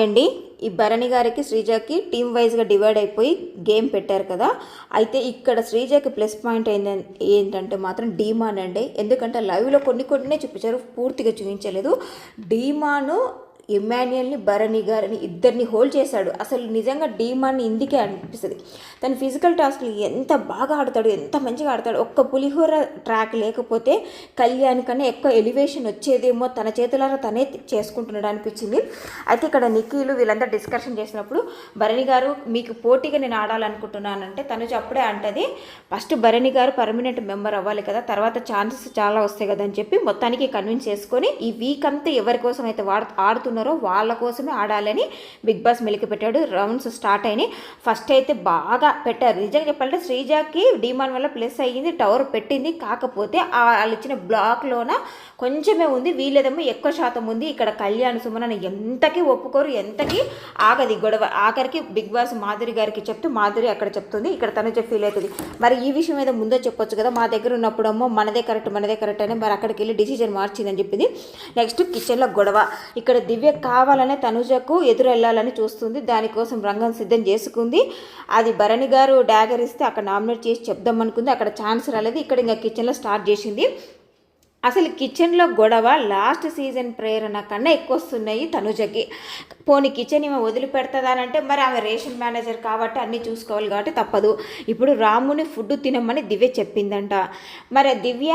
అండి ఈ భరణి గారికి శ్రీజకి టీమ్ వైజ్గా డివైడ్ అయిపోయి గేమ్ పెట్టారు కదా. అయితే ఇక్కడ శ్రీజకి ప్లస్ పాయింట్ ఏంటంటే ఏంటంటే మాత్రం డీమాన్ అండి. ఎందుకంటే లైవ్లో కొన్ని కొన్ని చూపించారు. పూర్తిగా చూపించలేదు. డీమాను ఇమాన్యుయల్ని భరణి గారిని ఇద్దరిని హోల్డ్ చేశాడు. అసలు నిజంగా డీమాన్ని ఇందుకే అనిపిస్తుంది. తన ఫిజికల్ టాస్క్లు ఎంత బాగా ఆడతాడు ఎంత మంచిగా ఆడతాడు ఒక్క పులిహోర ట్రాక్ లేకపోతే కళ్యాణ్ కన్నా ఎక్కువ ఎలివేషన్ వచ్చేదేమో తన చేతులారా తనే చేసుకుంటున్నాడు అనిపించింది. అయితే ఇక్కడ నిఖిలు వీళ్ళంతా డిస్కషన్ చేసినప్పుడు భరణి గారు మీకు పోటీగా నేను ఆడాలనుకుంటున్నానంటే తను అప్పుడే అంటది first Bharani garu permanent member అవ్వాలి కదా తర్వాత ఛాన్సెస్ చాలా వస్తాయి కదా అని చెప్పి మొత్తానికి కన్విన్స్ చేసుకొని ఈ వీక్ అంతా ఎవరి కోసం అయితే వాడు ఆడుతున్నారు వాళ్ళ కోసమే ఆడాలని బిగ్ బాస్ మెలికి పెట్టాడు. రౌండ్స్ స్టార్ట్ అయినాయి. ఫస్ట్ అయితే బాగా పెట్టారు. నిజంగా చెప్పాలంటే శ్రీజాకి డిమాండ్ వల్ల ప్లస్ అయ్యింది టవర్ పెట్టింది. కాకపోతే వాళ్ళు ఇచ్చిన బ్లాక్లోన కొంచెమే ఉంది వీళ్ళేదేమో ఎక్కువ శాతం ఉంది. ఇక్కడ కళ్యాణ్ సుమన్ ఎంతకి ఒప్పుకోరు ఎంతకి ఆగది గొడవ. ఆఖరికి బిగ్ బాస్ మాధురి గారికి చెప్తూ మాధురి అక్కడ చెప్తుంది ఇక్కడ తను ఫీల్ అవుతుంది. మరి ఈ విషయం ఏదో ముందే చెప్పొచ్చు కదా మా దగ్గర ఉన్నప్పుడేమో మనదే కరెక్ట్ మనదే కరెక్ట్ అని మరి అక్కడికి వెళ్ళి డిసిజన్ మార్చిందని చెప్పింది. నెక్స్ట్ కిచెన్లో గొడవ. ఇక్కడ దివ్య కావాలనే తనుజకు ఎదురెళ్ళాలని చూస్తుంది. దానికోసం రంగం సిద్ధం చేసుకుంది. అది భరణి గారు డాగర్ ఇస్తే అక్కడ నామినేట్ చేసి చెప్దాం అనుకుంది. అక్కడ ఛాన్స్ రాలేదు. ఇక్కడ ఇంకా కిచెన్లో స్టార్ట్ చేసింది. అసలు కిచెన్లో గొడవ లాస్ట్ సీజన్ ప్రేరణ కన్నా ఎక్కువ వస్తున్నాయి తనుజకి. పోనీ కిచెన్ ఈమె వదిలిపెడతాదనంటే మరి ఆమె రేషన్ మేనేజర్ కాబట్టి అన్నీ చూసుకోవాలి కాబట్టి తప్పదు. ఇప్పుడు రాముని ఫుడ్ తినమని దివ్య చెప్పిందంట. మరి దివ్య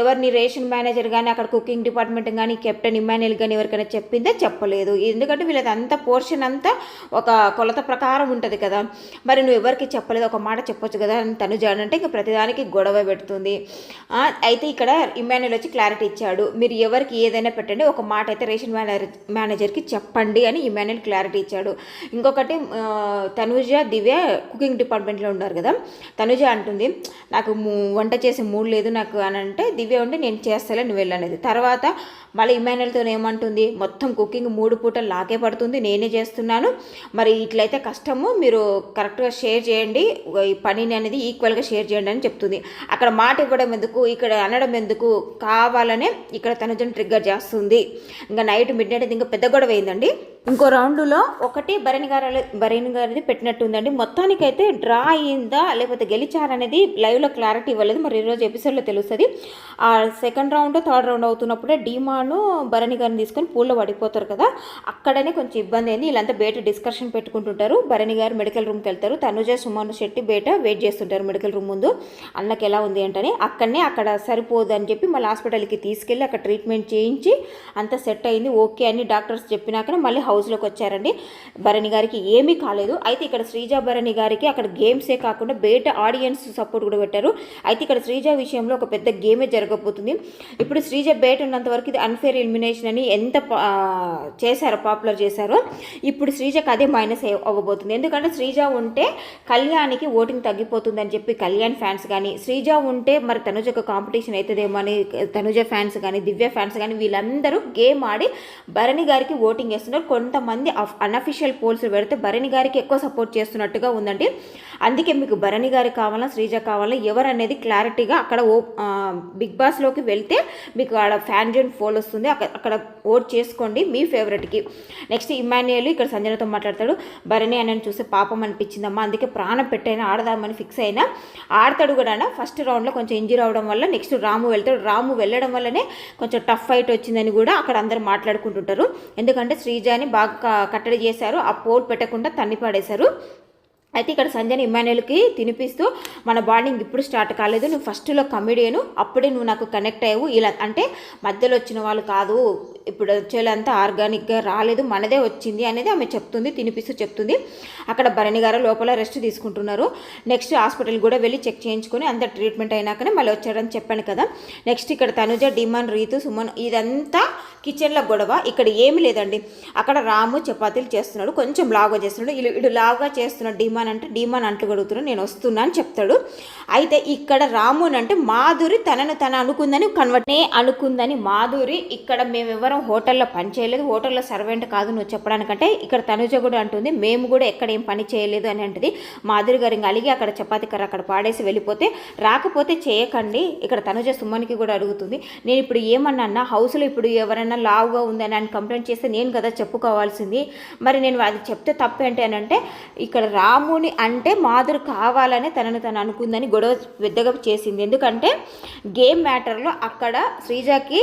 ఎవరిని రేషన్ మేనేజర్ కానీ అక్కడ కుకింగ్ డిపార్ట్మెంట్ కానీ కెప్టెన్ ఇమాన్యుల్ కానీ ఎవరికైనా చెప్పిందే? చెప్పలేదు. ఎందుకంటే వీళ్ళది అంత పోర్షన్ అంతా ఒక కొలత ప్రకారం ఉంటుంది కదా. మరి నువ్వు ఎవరికి చెప్పలేదు? ఒక మాట చెప్పొచ్చు కదా అని తనుజ అంటే ఇంకా ప్రతిదానికి గొడవ పెడుతుంది. అయితే ఇక్కడ ఇమాన్యుల్ వచ్చి క్లారిటీ ఇచ్చాడు. మీరు ఎవరికి ఏదైనా పెట్టండి ఒక మాట అయితే రేషన్ మేనేజర్ మేనేజర్కి చెప్పండి అని ఇమాన్యుల్ క్లారిటీ ఇచ్చాడు. ఇంకొకటి తనుజ దివ్య కుకింగ్ డిపార్ట్మెంట్లో ఉన్నారు కదా. తనుజ అంటుంది నాకు వంట చేసే మూడు లేదు నాకు అని అంటే దివ్య ఉండి నేను చేస్తాలే నువ్వు వెళ్ళనేది తర్వాత మళ్ళీ ఇమాన్యుల్తో ఏమంటుంది మొత్తం కుకింగ్ మూడు పూటలు లాగే పడుతుంది నేనే చేస్తున్నాను. మరి ఇట్లయితే కష్టము మీరు కరెక్ట్గా షేర్ చేయండి ఈ పనిని అనేది ఈక్వల్గా షేర్ చేయండి అని చెప్తుంది. అక్కడ మాట ఇవ్వడం ఎందుకు ఇక్కడ అనడం ఎందుకు కావాలనే ఇక్కడ తనుజను ట్రిగ్గర్ చేస్తుంది. ఇంకా నైట్ మిడ్ నైట్ ఇంకా పెద్ద గొడవ అయిందండి. ఇంకో రౌండ్లో ఒకటి భరణి గారు భరణి గారిది పెట్టినట్టుందండి మొత్తానికైతే డ్రా అయిందా లేకపోతే గెలిచారనేది లైవ్లో క్లారిటీ ఇవ్వలేదు. మరి ఈరోజు ఎపిసోడ్లో తెలుస్తుంది. ఆ సెకండ్ రౌండ్ థర్డ్ రౌండ్ అవుతున్నప్పుడే డీమాను భరణి గారిని తీసుకొని పూల్లో పడిపోతారు కదా. అక్కడనే కొంచెం ఇబ్బంది అయింది. వీళ్ళంతా బయట డిస్కషన్ పెట్టుకుంటుంటారు. భరణి గారు మెడికల్ రూమ్కి వెళ్తారు. తనుజ సుమాను శెట్టి బయట వెయిట్ చేస్తుంటారు మెడికల్ రూమ్ ముందు. అన్నకి ఎలా ఉంది ఏంటని. అక్కడనే అక్కడ సరిపోదు అని చెప్పి మళ్ళీ హాస్పిటల్కి తీసుకెళ్ళి అక్కడ ట్రీట్మెంట్ చేయించి అంత సెట్ అయింది ఓకే అని డాక్టర్స్ చెప్పినాకనే మళ్ళీ హౌస్లోకి వచ్చారండి. భరణి గారికి ఏమీ కాలేదు. అయితే ఇక్కడ శ్రీజ భరణి గారికి అక్కడ గేమ్సే కాకుండా బయట ఆడియన్స్ సపోర్ట్ కూడా పెట్టారు. అయితే ఇక్కడ శ్రీజ విషయంలో ఒక పెద్ద గేమే జరగబోతుంది. ఇప్పుడు శ్రీజ బయట ఉన్నంత వరకు ఇది అన్ఫేర్ ఎలిమినేషన్ అని ఎంత పా- చేశారో పాపులర్ చేశారో ఇప్పుడు శ్రీజకి అదే మైనస్ అవ్వబోతుంది. ఎందుకంటే శ్రీజ ఉంటే కళ్యాణ్కి ఓటింగ్ తగ్గిపోతుంది అని చెప్పి కళ్యాణ్ ఫ్యాన్స్ కానీ శ్రీజ ఉంటే మరి తనుజకు కాంపిటీషన్ అవుతుందేమో అని తనుజ ఫ్యాన్స్ కానీ దివ్య ఫ్యాన్స్ కానీ వీళ్ళందరూ గేమ్ ఆడి భరణి గారికి ఓటింగ్ చేస్తున్నారు కొంతమంది అన్అఫిషియల్ పోల్స్ పెడితే భరణి గారికి ఎక్కువ సపోర్ట్ చేస్తున్నట్టుగా ఉందండి. అందుకే మీకు భరణి గారు కావాలా శ్రీజ కావాలా ఎవరు అనేది క్లారిటీగా అక్కడ ఓ బిగ్ బాస్లోకి వెళ్తే మీకు ఆడ ఫ్యాన్ జోన్ ఫోల్ వస్తుంది. అక్కడ అక్కడ ఓట్ చేసుకోండి మీ ఫేవరెట్కి నెక్స్ట్ ఇమాన్యుయల్ ఇక్కడ సంజనతో మాట్లాడతాడు. భరణి అని చూస్తే పాపం అనిపించిందమ్మా అందుకే ప్రాణం పెట్టైనా ఆడదామని ఫిక్స్ అయినా ఆడతాడు కూడా ఫస్ట్ రౌండ్లో కొంచెం ఇంజరీ అవడం వల్ల నెక్స్ట్ రాము వెళ్తాడు. రాము వెళ్ళడం వల్లనే కొంచెం టఫ్ ఫైట్ వచ్చిందని కూడా అక్కడ అందరూ మాట్లాడుకుంటుంటారు. ఎందుకంటే శ్రీజాని బాగా కట్టడి చేశారు. ఆ పోల్ పెట్టకుండా తన్ని పడేశారు. అయితే ఇక్కడ సంజయ్ ఇమాన్యుల్కి తినిపిస్తూ మన బాండింగ్ ఇప్పుడు స్టార్ట్ కాలేదు. నువ్వు ఫస్ట్లో కమెడియను అప్పుడే నువ్వు నాకు కనెక్ట్ అయ్యావు. ఇలా అంటే మధ్యలో వచ్చిన వాళ్ళు కాదు. ఇప్పుడు వచ్చేలంతా ఆర్గానిక్గా రాలేదు మనదే వచ్చింది అనేది ఆమె చెప్తుంది తినిపిస్తూ చెప్తుంది. అక్కడ భరణి గారు లోపల రెస్ట్ తీసుకుంటున్నారు. నెక్స్ట్ హాస్పిటల్ కూడా వెళ్ళి చెక్ చేయించుకొని అంత ట్రీట్మెంట్ అయినాకనే మళ్ళీ వచ్చాడని చెప్పాను కదా. నెక్స్ట్ ఇక్కడ తనుజ డిమాన్ రీతు సుమన్ ఇదంతా కిచెన్లో గొడవ. ఇక్కడ ఏమీ లేదండి. అక్కడ రాము చపాతీలు చేస్తున్నాడు కొంచెం లావుగా చేస్తున్నాడు. ఇడు ఇడు లావుగా చేస్తున్నాడు డిమాన్ అంటే డిమాన్ అంటూ గడుగుతున్నాడు నేను వస్తున్నా అని చెప్తాడు. అయితే ఇక్కడ రామున్ అంటే మాధురి తనను తన అనుకుందని కన్వర్ట్ అనుకుందని మాధురి ఇక్కడ మేమెవరం మాత్రం హోటల్లో పని చేయలేదు హోటల్లో సర్వెంట్ కాదు నువ్వు చెప్పడానికంటే ఇక్కడ తనుజ కూడా అంటుంది మేము కూడా ఎక్కడ ఏం పని చేయలేదు అని అంటుంది. మాధురి గారు ఇంకా అలిగి అక్కడ చపాతి కర్ర అక్కడ పాడేసి వెళ్ళిపోతే రాకపోతే చేయకండి ఇక్కడ తనుజ సుమన్కి కూడా అడుగుతుంది. నేను ఇప్పుడు ఏమన్నా హౌస్లో ఇప్పుడు ఎవరైనా లావుగా ఉందని అని కంప్లైంట్ చేస్తే నేను కదా చెప్పుకోవాల్సింది. మరి నేను అది చెప్తే తప్పు ఏంటి అని అంటే ఇక్కడ రాముని అంటే మాధురి కావాలని తనను తను అనుకుందని గొడవ పెద్దగా చేసింది. ఎందుకంటే గేమ్ మ్యాటర్లో అక్కడ శ్రీజాకి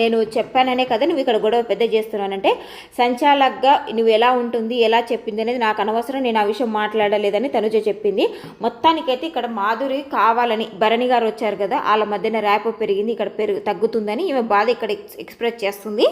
నేను చెప్పాననే కదా నువ్వు ఇక్కడ గొడవ పెద్ద చేస్తున్నానంటే సంచాలక్గా నువ్వు ఎలా ఉంటుంది ఎలా చెప్పింది అనేది నాకు అనవసరం నేను ఆ విషయం మాట్లాడలేదని తనుజ చెప్పింది. మొత్తానికైతే ఇక్కడ మాధురి కావాలని భరణి గారు వచ్చారు కదా వాళ్ళ మధ్యన ర్యాప్ పెరిగింది ఇక్కడ పెరుగు తగ్గుతుందని ఈమె బాధ ఇక్కడ ఎక్స్ప్రెస్ చేస్తుంది.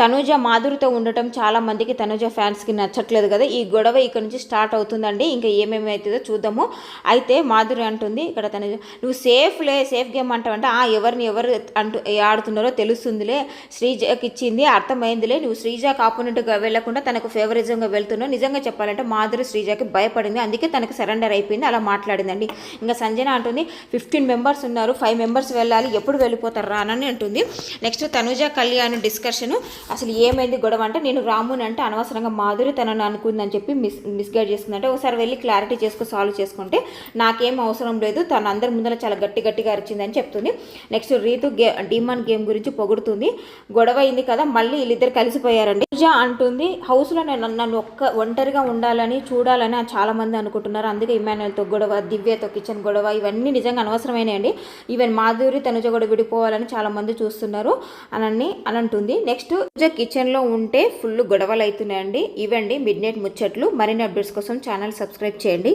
తనుజ మాధురితో ఉండటం చాలా మందికి తనుజ ఫ్యాన్స్కి నచ్చట్లేదు కదా. ఈ గొడవ ఇక్కడ నుంచి స్టార్ట్ అవుతుందండి. ఇంకా ఏమేమి అవుతుందో చూద్దాము. అయితే మాధురి అంటుంది ఇక్కడ తనుజ నువ్వు సేఫ్లే సేఫ్ గేమ్ అంటావంటే ఆ ఎవరిని ఎవరు అంటూ ఆడుతున్నారో తెలుస్తుందిలే. శ్రీజకి ఇచ్చింది అర్థమైందిలే. నువ్వు శ్రీజాకి ఆపోనెంట్గా వెళ్ళకుండా తనకు ఫేవరిజంగా వెళ్తున్నావు. నిజంగా చెప్పాలంటే మాధురి శ్రీజాకి భయపడింది. అందుకే తనకు సరెండర్ అయిపోయింది. అలా మాట్లాడిందండి. ఇంకా సంజన అంటుంది ఫిఫ్టీన్ మెంబర్స్ ఉన్నారు. ఫైవ్ మెంబర్స్ వెళ్ళాలి. ఎప్పుడు వెళ్ళిపోతారు? రానని అంటుంది. నెక్స్ట్ తనుజ కళ్యాణ్ డిస్కషన్ అసలు ఏమైంది గొడవ అంటే నేను రాముని అంటే అనవసరంగా మాధురి తనను అనుకుందని చెప్పి మిస్ మిస్గైడ్ చేసుకుందంటే ఒకసారి వెళ్ళి క్లారిటీ చేసుకుని సాల్వ్ చేసుకుంటే నాకేం అవసరం లేదు తను అందరి ముందర చాలా గట్టి గట్టిగా అరిచిందని చెప్తుంది. నెక్స్ట్ రీతు గే డిమాన్ గేమ్ గురించి పొగుడుతుంది. గొడవ అయింది కదా మళ్ళీ వీళ్ళిద్దరు కలిసిపోయారండి. పూజ అంటుంది హౌస్లో నేను నన్ను ఒక్క ఒంటరిగా ఉండాలని చూడాలని చాలామంది అనుకుంటున్నారు. అందుకే ఇమానుయల్తో గొడవ దివ్యతో కిచెన్ గొడవ ఇవన్నీ నిజంగా అనవసరమైనవి ఈవెన్ మాధురి తనుజ కూడా విడిపోవాలని చాలామంది చూస్తున్నారు. అని అని అంటుంది. నెక్స్ట్ పూజ కిచెన్లో ఉంటే ఫుల్ గొడవలు అవుతున్నాయండి ఇవండి మిడ్ నైట్ ముచ్చట్లు. మరిన్ని అప్డేట్స్ కోసం ఛానల్ సబ్స్క్రైబ్ చేయండి.